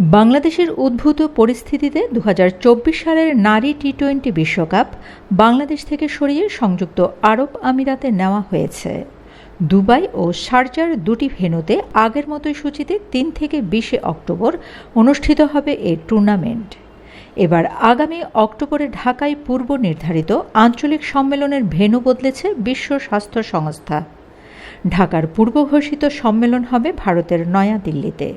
বাংলাদেশের উদ্ভূত পরিস্থিতিতে দু হাজার চব্বিশ সালের নারী টি টোয়েন্টি বিশ্বকাপ বাংলাদেশ থেকে সরিয়ে সংযুক্ত আরব আমিরাতে নেওয়া হয়েছে। দুবাই ও শারজার দুটি ভেন্যুতে আগের মতোই সূচিতে তিন থেকে বিশে অক্টোবর অনুষ্ঠিত হবে এই টুর্নামেন্ট। এবার আগামী অক্টোবরে ঢাকায় পূর্ব নির্ধারিত আঞ্চলিক সম্মেলনের ভেন্যু বদলেছে বিশ্ব স্বাস্থ্য সংস্থা। ঢাকার পূর্ব ঘোষিত সম্মেলন হবে ভারতের নয়াদিল্লিতে।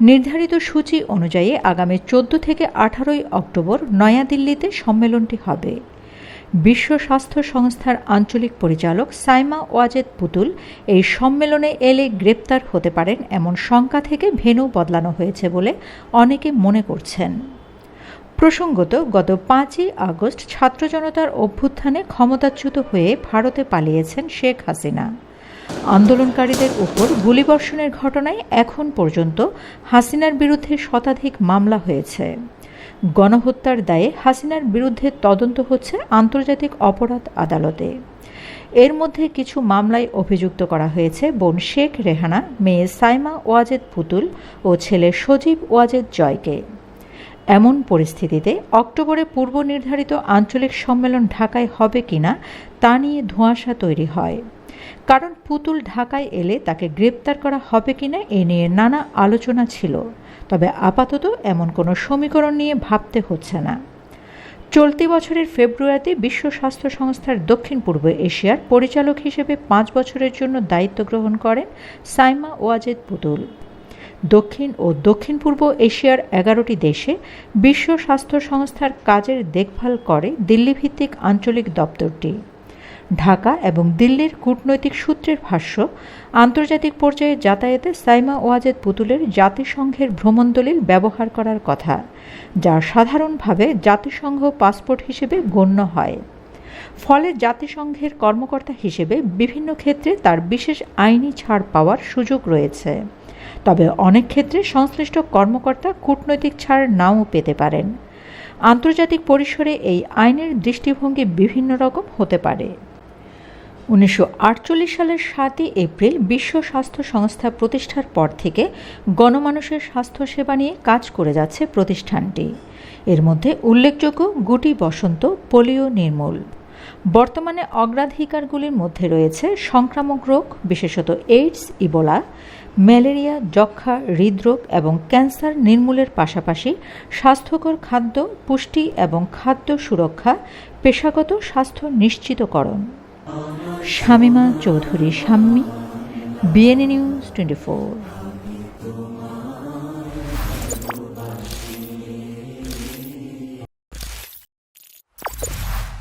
নির্ধারিত সূচি অনুযায়ী আগামী চোদ্দ থেকে আঠারোই অক্টোবর নয়াদিল্লিতে সম্মেলনটি হবে। বিশ্ব স্বাস্থ্য সংস্থার আঞ্চলিক পরিচালক সাইমা ওয়াজেদ পুতুল এই সম্মেলনে এলে গ্রেপ্তার হতে পারেন এমন শঙ্কা থেকে ভেনু বদলানো হয়েছে বলে অনেকে মনে করছেন। প্রসঙ্গত, গত পাঁচই আগস্ট ছাত্র জনতার অভ্যুত্থানে ক্ষমতাচ্যুত হয়ে ভারতে পালিয়েছেন শেখ হাসিনা। আন্দোলনকারীদের উপর গুলিবর্ষণের ঘটনায় এখন পর্যন্ত হাসিনার বিরুদ্ধে শতাধিক মামলা হয়েছে। গণহত্যার দায়ে হাসিনার বিরুদ্ধে তদন্ত হচ্ছে আন্তর্জাতিক অপরাধ আদালতে। এর মধ্যে কিছু মামলায় অভিযুক্ত করা হয়েছে বোন শেখ রেহানা, মেয়ে সাইমা ওয়াজেদ পুতুল ও ছেলে সজীব ওয়াজেদ জয়কে। এমন পরিস্থিতিতে অক্টোবরে পূর্ব নির্ধারিত আঞ্চলিক সম্মেলন ঢাকায় হবে কিনা তা নিয়ে ধোঁয়াশা তৈরি হয়। কারণ পুতুল ঢাকায় এলে তাকে গ্রেপ্তার করা হবে কিনা এ নিয়ে নানা আলোচনা ছিল। তবে আপাতত এমন কোনো সমীকরণ নিয়ে ভাবতে হচ্ছে না। চলতি বছরের ফেব্রুয়ারিতে বিশ্ব স্বাস্থ্য সংস্থার দক্ষিণ পূর্ব এশিয়ার পরিচালক হিসেবে পাঁচ বছরের জন্য দায়িত্ব গ্রহণ করেন সাইমা ওয়াজেদ পুতুল। দক্ষিণ ও দক্ষিণ পূর্ব এশিয়ার এগারোটি দেশে বিশ্ব স্বাস্থ্য সংস্থার কাজের দেখভাল করে দিল্লিভিত্তিক আঞ্চলিক দপ্তরটি। ঢাকা এবং দিল্লির কূটনৈতিক সূত্রের ভাষ্য, আন্তর্জাতিক পর্যায়ে যাতায়াতে সাইমা ওয়াজেদ পুতুলের জাতিসংঘের ভ্রমণদলিল ব্যবহার করার কথা, যা সাধারণভাবে জাতিসংঘ পাসপোর্ট হিসেবে গণ্য হয়। ফলে জাতিসংঘের কর্মকর্তা হিসেবে বিভিন্ন ক্ষেত্রে তার বিশেষ আইনি ছাড় পাওয়ার সুযোগ রয়েছে। তবে অনেক ক্ষেত্রে সংশ্লিষ্ট কর্মকর্তা কূটনৈতিক ছাড় নাও পেতে পারেন। আন্তর্জাতিক পরিসরে এই আইনের দৃষ্টিভঙ্গি বিভিন্ন রকম হতে পারে। উনিশশো আটচল্লিশ সালের সাতই এপ্রিল বিশ্ব স্বাস্থ্য সংস্থা প্রতিষ্ঠার পর থেকে গণমানুষের স্বাস্থ্যসেবা নিয়ে কাজ করে যাচ্ছে প্রতিষ্ঠানটি। এর মধ্যে উল্লেখযোগ্য গুটি বসন্ত, পোলিও নির্মূল। বর্তমানে অগ্রাধিকারগুলির মধ্যে রয়েছে সংক্রামক রোগ, বিশেষত এইডস ইবোলা ম্যালেরিয়া যক্ষা হৃদরোগ এবং ক্যান্সার নির্মূলের পাশাপাশি স্বাস্থ্যকর খাদ্য, পুষ্টি এবং খাদ্য সুরক্ষা, পেশাগত স্বাস্থ্য নিশ্চিতকরণ। Shamima Chowdhury, Shammi BNA news twenty four